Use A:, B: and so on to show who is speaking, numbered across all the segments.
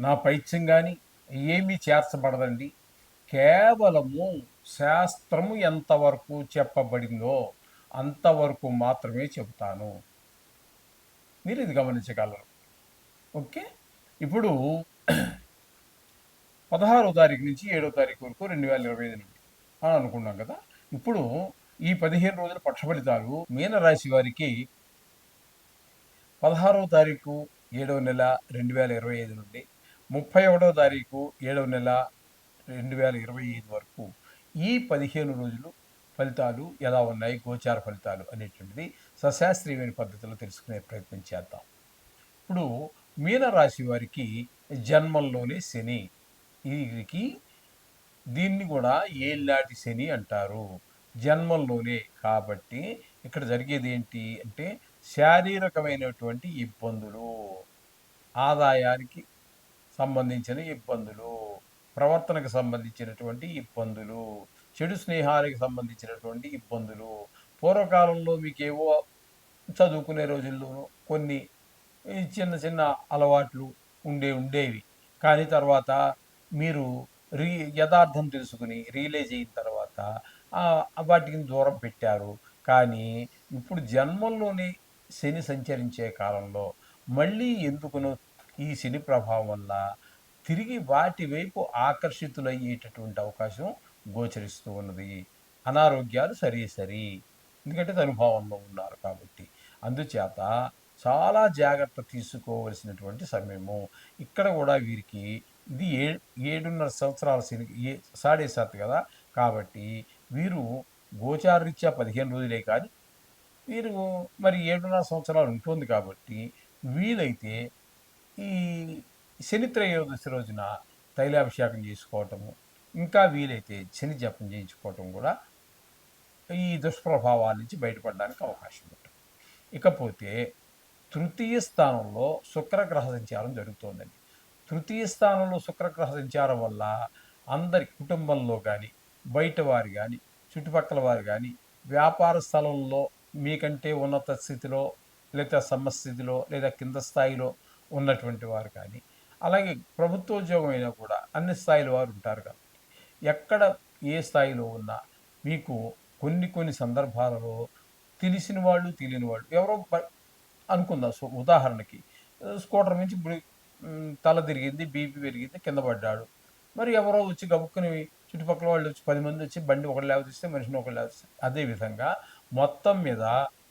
A: నా పైత్యం కానీ ఏమీ చేర్చబడదండి. కేవలము శాస్త్రము ఎంతవరకు చెప్పబడిందో అంతవరకు మాత్రమే చెబుతాను. మీరు ఇది గమనించగలరు. ఓకే? ఇప్పుడు పదహారో తారీఖు నుంచి ఏడో తారీఖు వరకు రెండు వేల ఇరవై ఐదు నుండి అని అనుకున్నాం కదా. ఇప్పుడు ఈ పదిహేను రోజుల పక్ష ఫలితాలు మీనరాశి వారికి పదహారో తారీఖు ఏడవ నెల రెండు వేల ఇరవై ఐదు నుండి ముప్పై ఒకటో తారీఖు ఏడవ నెల రెండు వేల ఇరవై ఐదు వరకు ఈ పదిహేను రోజులు ఫలితాలు ఎలా ఉన్నాయి గోచార ఫలితాలు అనేటువంటిది సశాస్త్రీయమైన పద్ధతిలో తెలుసుకునే ప్రయత్నం చేద్దాం. ఇప్పుడు మీనరాశి వారికి జన్మంలోనే శని. వీరికి దీన్ని కూడా ఏళ్ళాటి శని అంటారు. జన్మంలోనే కాబట్టి ఇక్కడ జరిగేది ఏంటి అంటే శారీరకమైనటువంటి ఇబ్బందులు. ఆదాయానికి సంబంధించిన ఇబ్బందులు ప్రవర్తనకు సంబంధించినటువంటి ఇబ్బందులు చెడు స్నేహాలకు సంబంధించినటువంటి ఇబ్బందులు పూర్వకాలంలో మీకేవో చదువుకునే రోజుల్లోనూ కొన్ని చిన్న చిన్న అలవాట్లు ఉండే ఉండేవి. కానీ తర్వాత మీరు రీ యథార్థం తెలుసుకుని రియలైజ్ అయిన తర్వాత వాటికి దూరం పెట్టారు. కానీ ఇప్పుడు జన్మంలోని శని సంచరించే కాలంలో మళ్ళీ ఎందుకునో ఈ శని ప్రభావం వల్ల తిరిగి వాటి వైపు ఆకర్షితులయ్యేటటువంటి అవకాశం గోచరిస్తూ ఉన్నది. అనారోగ్యాలు సరి సరి ఎందుకంటే అనుభవంలో ఉన్నారు కాబట్టి. అందుచేత చాలా జాగ్రత్త తీసుకోవలసినటువంటి సమయము. ఇక్కడ కూడా వీరికి ఇది ఏ ఏడున్నర సంవత్సరాల శని ఏ సాడే సాత్ కదా. కాబట్టి వీరు గోచారరీత్యా పదిహేను రోజులే కానీ వీరు మరి ఏడున్నర సంవత్సరాలు ఉంటుంది కాబట్టి వీలైతే ఈ శని త్రయోదశి రోజున తైలాభిషేకం చేసుకోవటము ఇంకా వీలైతే శని జపం చేయించుకోవటం కూడా ఈ దుష్ప్రభావాల నుంచి బయటపడడానికి అవకాశం ఉంటుంది. ఇకపోతే తృతీయ స్థానంలో శుక్రగ్రహ సంచారం జరుగుతోందండి. తృతీయ స్థానంలో శుక్రగ్రహ సంచారం వల్ల అందరి కుటుంబంలో కానీ బయట వారు కానీ చుట్టుపక్కల వారు కానీ వ్యాపార స్థలంలో మీకంటే ఉన్నత స్థితిలో లేదా సమస్థితిలో లేదా కింద స్థాయిలో ఉన్నటువంటి వారు కానీ అలాగే ప్రభుత్వ ఉద్యోగం అయినా కూడా అన్ని స్థాయిల వారు ఉంటారు కాబట్టి. ఎక్కడ ఏ స్థాయిలో ఉన్నా మీకు కొన్ని కొన్ని సందర్భాలలో తెలిసిన వాళ్ళు తెలియని వాళ్ళు ఎవరో అనుకుందాం. సో ఉదాహరణకి స్కూటర్ నుంచి తల తిరిగింది బీపీ పెరిగింది కింద పడ్డాడు. మరి ఎవరో వచ్చి గబుక్కుని చుట్టుపక్కల వాళ్ళు వచ్చి పది మంది వచ్చి బండి ఒకటి లేవతిస్తే మనిషిని ఒకటి లేవతిస్తే అదేవిధంగా మొత్తం మీద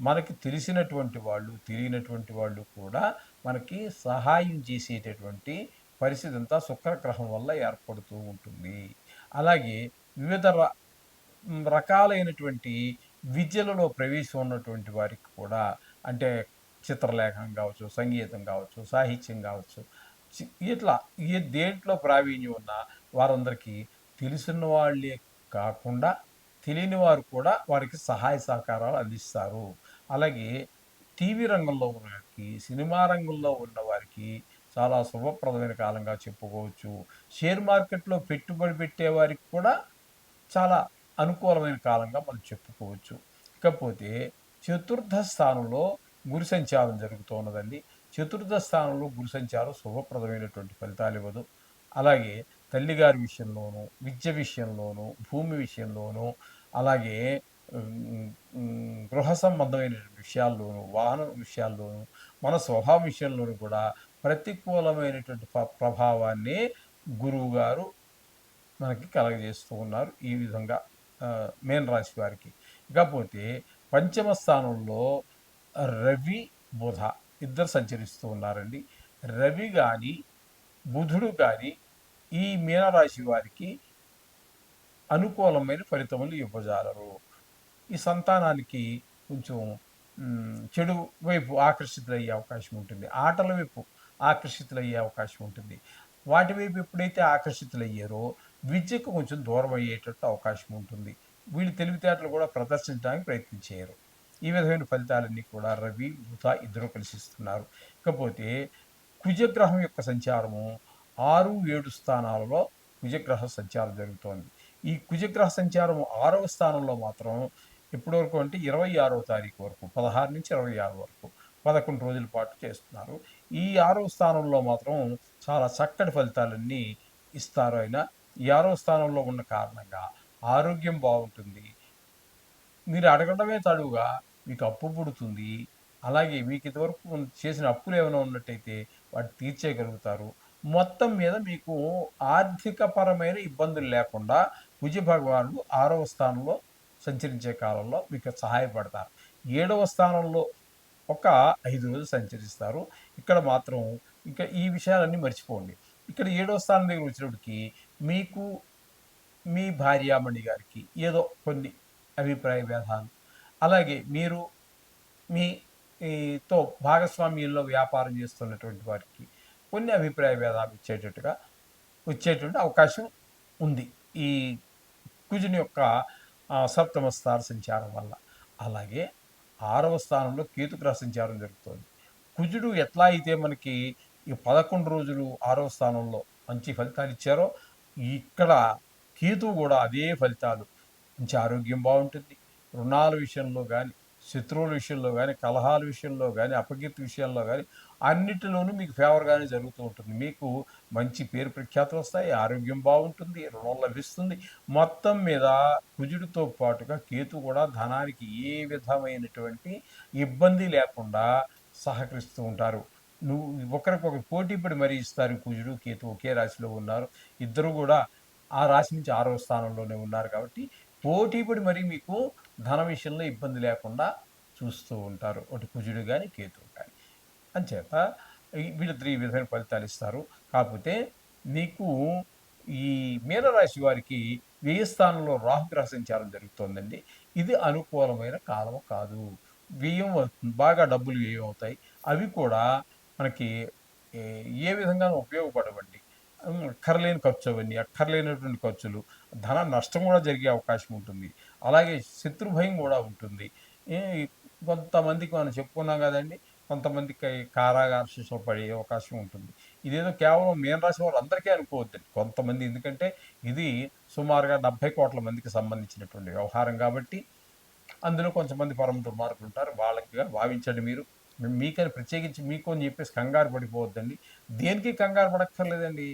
A: మనకి తెలిసినటువంటి వాళ్ళు తెలియనటువంటి వాళ్ళు కూడా మనకి సహాయం చేసేటటువంటి పరిస్థితి అంతా శుక్రగ్రహం వల్ల ఏర్పడుతూ ఉంటుంది. అలాగే వివిధ ర- రకాలైనటువంటి విద్యలలో ప్రవేశం ఉన్నటువంటి వారికి కూడా అంటే చిత్రలేఖనం కావచ్చు సంగీతం కావచ్చు సాహిత్యం కావచ్చు ఇట్లా ఏ దేంట్లో ప్రావీణ్యం ఉన్నా వారందరికీ తెలిసిన వాళ్ళే కాకుండా తెలియని వారు కూడా వారికి సహాయ సహకారాలు అందిస్తారు. అలాగే టీవీ రంగంలో ఉన్న వారికి సినిమా రంగంలో ఉన్న వారికి చాలా శుభప్రదమైన కాలంగా చెప్పుకోవచ్చు. షేర్ మార్కెట్లో పెట్టుబడి పెట్టే వారికి కూడా చాలా అనుకూలమైన కాలంగా మనం చెప్పుకోవచ్చు. ఇకపోతే చతుర్థ స్థానంలో గురి సంచారం జరుగుతున్నదండి. చతుర్థ స్థానంలో గురు సంచారం శుభప్రదమైనటువంటి ఫలితాలు ఇవ్వదు. అలాగే తల్లిగారి విషయంలోనూ విద్య విషయంలోనూ భూమి విషయంలోనూ అలాగే గృహ సంబంధమైన విషయాల్లోనూ వాహన విషయాల్లోనూ మన స్వభావ విషయంలోనూ కూడా ప్రతికూలమైనటువంటి ప్రభావాన్ని గురువు గారు మనకి కలగజేస్తూ ఉన్నారు ఈ విధంగా మేన్ రాశి వారికి. ఇకపోతే పంచమ స్థానంలో రవి బుధ ఇద్దరు సంచరిస్తూ ఉన్నారండి. రవి కానీ బుధుడు కానీ ఈ మీనరాశి వారికి అనుకూలమైన ఫలితములు ఇవ్వజాలరు. ఈ సంతానానికి కొంచెం చెడు వైపు ఆకర్షితులయ్యే అవకాశం ఉంటుంది. ఆటల వైపు ఆకర్షితులయ్యే అవకాశం ఉంటుంది. వాటి వైపు ఎప్పుడైతే ఆకర్షితులయ్యారో విద్యకు కొంచెం దూరం అయ్యేటట్టు అవకాశం ఉంటుంది. వీళ్ళు తెలివితేటలు కూడా ప్రదర్శించడానికి ప్రయత్నం చేయరు. ఈ విధమైన ఫలితాలన్నీ కూడా రవి బుధ ఇద్దరు కలిసి ఇస్తున్నారు. ఇకపోతే కుజగ్రహం యొక్క సంచారము ఆరు ఏడు స్థానాలలో కుజగ్రహ సంచారం జరుగుతోంది. ఈ కుజగ్రహ సంచారం ఆరవ స్థానంలో మాత్రం ఎప్పటి వరకు అంటే ఇరవై ఆరో తారీఖు వరకు పదహారు నుంచి ఇరవై ఆరు వరకు పదకొండు రోజుల పాటు చేస్తున్నారు. ఈ ఆరవ స్థానంలో మాత్రం చాలా చక్కటి ఫలితాలన్నీ ఇస్తారు ఆయన. ఈ ఆరవ స్థానంలో ఉన్న కారణంగా ఆరోగ్యం బాగుంటుంది. మీరు అడగడమే తడువుగా మీకు అప్పు పుడుతుంది. అలాగే మీకు ఇంతవరకు చేసిన అప్పులు ఏమైనా ఉన్నట్టయితే వాటి తీర్చేయగలుగుతారు. మొత్తం మీద మీకు ఆర్థికపరమైన ఇబ్బందులు లేకుండా కుజ భగవానుడు ఆరవ స్థానంలో సంచరించే కాలంలో మీకు సహాయపడతారు. ఏడవ స్థానంలో ఒక ఐదు రోజులు సంచరిస్తారు. ఇక్కడ మాత్రం ఇంకా ఈ విషయాలన్నీ మర్చిపోండి. ఇక్కడ ఏడవ స్థానం దగ్గర వచ్చినప్పటికి మీకు మీ భార్యామణి గారికి ఏదో కొన్ని అభిప్రాయ భేదాలు అలాగే మీరు మీతో భాగస్వామ్యంలో వ్యాపారం చేస్తున్నటువంటి వారికి కొన్ని అభిప్రాయ భేదాలు ఇచ్చేటట్టుగా వచ్చేటువంటి అవకాశం ఉంది. ఈ కుజుని యొక్క సప్తమ స్థాన సంచారం వల్ల. అలాగే ఆరవ స్థానంలో కేతుగ్రహ సంచారం జరుగుతుంది. కుజుడు ఎట్లా అయితే మనకి ఈ పదకొండు రోజులు ఆరవ స్థానంలో మంచి ఫలితాలు ఇచ్చారో ఇక్కడ కేతువు కూడా అదే ఫలితాలు. మంచి ఆరోగ్యం బాగుంటుంది. రుణాల విషయంలో కానీ శత్రువుల విషయంలో కానీ కలహాల విషయంలో కానీ అపకీర్తి విషయంలో కానీ అన్నిటిలోనూ మీకు ఫేవర్గానే జరుగుతూ ఉంటుంది. మీకు మంచి పేరు ప్రఖ్యాతులు వస్తాయి ఆరోగ్యం బాగుంటుంది రుణం లభిస్తుంది. మొత్తం మీద కుజుడితో పాటుగా కేతు కూడా ధనానికి ఏ విధమైనటువంటి ఇబ్బంది లేకుండా సహకరిస్తూ ఉంటారు. నువ్వు ఒకరికొకరు పోటీ పడి మరీ ఇస్తారు కుజుడు కేతు ఒకే రాశిలో ఉన్నారు. ఇద్దరు కూడా ఆ రాశి నుంచి ఆరో స్థానంలోనే ఉన్నారు కాబట్టి పోటీపడి మరి మీకు ధన విషయంలో ఇబ్బంది లేకుండా చూస్తూ ఉంటారు. ఒకటి కుజుడు కానీ కేతువు కానీ అంచేత వీళ్ళిద్దరు ఈ విధమైన ఫలితాలు ఇస్తారు. కాకపోతే నీకు ఈ మీనరాశి వారికి వ్యయ స్థానంలో రాహుగ్రహ సంచారం జరుగుతోందండి. ఇది అనుకూలమైన కాలం కాదు. వ్యయం బాగా డబ్బులు వ్యయం అవుతాయి. అవి కూడా మనకి ఏ విధంగా ఉపయోగపడవండి. అక్కర్లేని ఖర్చు అవన్నీ అక్కర్లేనటువంటి ఖర్చులు ధన నష్టం కూడా జరిగే అవకాశం ఉంటుంది. అలాగే శత్రుభయం కూడా ఉంటుంది. కొంతమందికి మనం చెప్పుకున్నాం కదండి కొంతమందికి కారాగార శిక్షలు పడే అవకాశం ఉంటుంది. ఇదేదో కేవలం మీనరాశి వాళ్ళందరికీ వాళ్ళు అందరికీ అనుకోవద్దండి. కొంతమంది ఎందుకంటే ఇది సుమారుగా డెబ్బై కోట్ల మందికి సంబంధించినటువంటి వ్యవహారం కాబట్టి అందులో కొంతమంది పరమ దుర్మార్గులు ఉంటారు. వాళ్ళకి భావించండి మీరు. మీకని ప్రత్యేకించి మీకు అని చెప్పేసి కంగారు పడిపోవద్దండి. దేనికి కంగారు పడక్కర్లేదండి?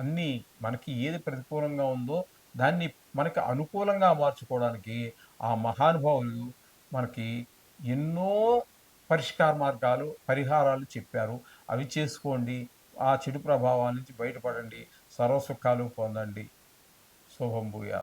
A: అన్నీ మనకి ఏది ప్రతికూలంగా ఉందో దాన్ని మనకి అనుకూలంగా మార్చుకోవడానికి ఆ మహానుభావులు మనకి ఎన్నో పరిష్కార మార్గాలు పరిహారాలు చెప్పారు. అవి చేసుకోండి. ఆ చెడు ప్రభావాల నుంచి బయటపడండి. సర్వసుఖాలు పొందండి. శుభం భూయా.